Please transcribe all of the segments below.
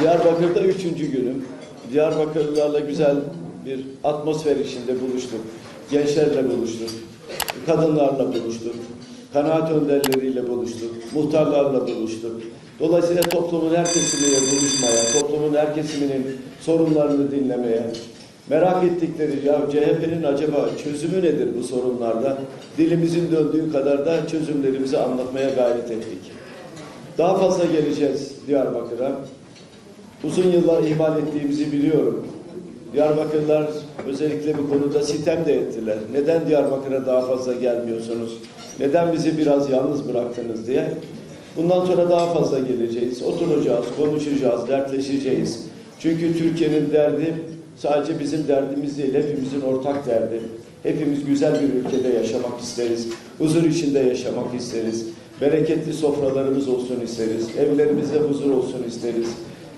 Diyarbakır'da üçüncü günüm. Diyarbakırlılarla güzel bir atmosfer içinde buluştuk. Gençlerle buluştuk. Kadınlarla buluştuk. Kanaat önderleriyle buluştuk. Muhtarlarla buluştuk. Dolayısıyla toplumun her kesimiyle buluşmaya, toplumun her kesiminin sorunlarını dinlemeye, merak ettikleri ya CHP'nin acaba çözümü nedir bu sorunlarda? Dilimizin döndüğü kadar da çözümlerimizi anlatmaya gayret ettik. Daha fazla geleceğiz Diyarbakır'a. Uzun yıllar ihmal ettiğimizi biliyorum. Diyarbakırlar özellikle bu konuda sitem de ettiler. Neden Diyarbakır'a daha fazla gelmiyorsunuz? Neden bizi biraz yalnız bıraktınız diye. Bundan sonra daha fazla geleceğiz. Oturacağız, konuşacağız, dertleşeceğiz. Çünkü Türkiye'nin derdi sadece bizim derdimiz değil, hepimizin ortak derdi. Hepimiz güzel bir ülkede yaşamak isteriz. Huzur içinde yaşamak isteriz. Bereketli sofralarımız olsun isteriz. Evlerimizde huzur olsun isteriz.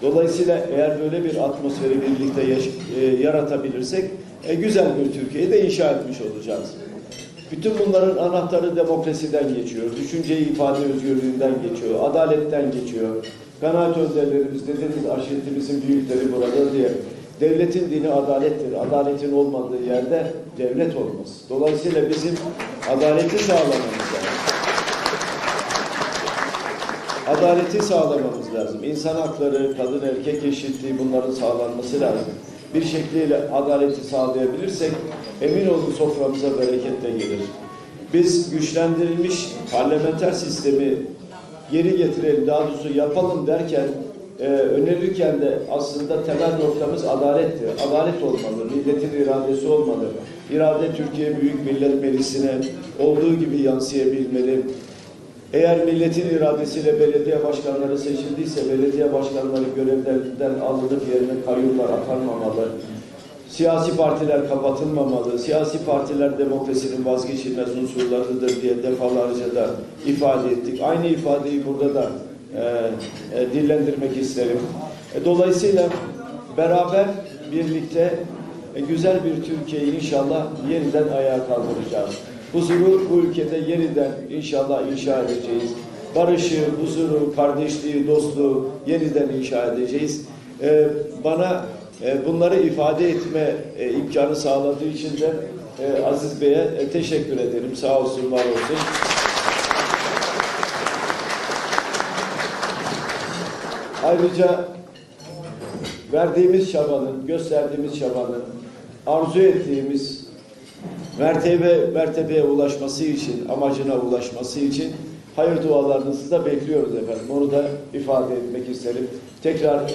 Dolayısıyla eğer böyle bir atmosferi birlikte yaş- e, yaratabilirsek e, güzel bir Türkiye'yi de inşa etmiş olacağız. Bütün bunların anahtarı demokrasiden geçiyor. Düşünce ifade özgürlüğünden geçiyor. Adaletten geçiyor. Kanaat önderlerimiz dediğimiz arşivitimizin büyükleri burada diye. Devletin dini adalettir. Adaletin olmadığı yerde devlet olmaz. Dolayısıyla bizim adaleti sağlamamız lazım. Adaleti sağlamamız lazım. İnsan hakları, kadın erkek eşitliği bunların sağlanması lazım. Bir şekliyle adaleti sağlayabilirsek emin olun soframıza bereket de gelir. Biz güçlendirilmiş parlamenter sistemi geri getirelim, daha doğrusu yapalım derken e, önerirken de aslında temel noktamız adalettir. Adalet olmalı, milletin iradesi olmalı. İrade Türkiye Büyük Millet Meclisi'ne olduğu gibi yansıyabilmeli. Eğer milletin iradesiyle belediye başkanları seçildiyse belediye başkanları görevlerinden alınıp yerine kayyumlar atanmamalı. Siyasi partiler kapatılmamalı. Siyasi partiler demokrasinin vazgeçilmez unsurlarıdır diye defalarca da ifade ettik. Aynı ifadeyi burada da e, e, dillendirmek isterim. E, dolayısıyla beraber birlikte e, güzel bir Türkiye'yi inşallah yeniden ayağa kaldıracağız. Huzuru bu ülkede yeniden inşallah inşa edeceğiz. Barışı, huzuru, kardeşliği, dostluğu yeniden inşa edeceğiz. E, bana e, bunları ifade etme e, imkanı sağladığı için de e, Aziz Bey'e e, teşekkür ederim. Sağ olsun, var olsun. Ayrıca verdiğimiz çabanın, gösterdiğimiz çabanın, arzu ettiğimiz mertebe mertebeye ulaşması için, amacına ulaşması için hayır dualarınızı da bekliyoruz efendim. Onu da ifade etmek isterim. Tekrar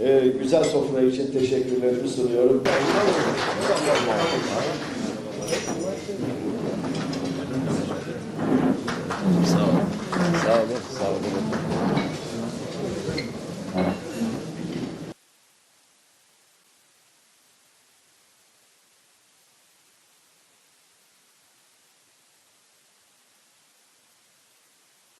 e, güzel sofra için teşekkürlerimi sunuyorum.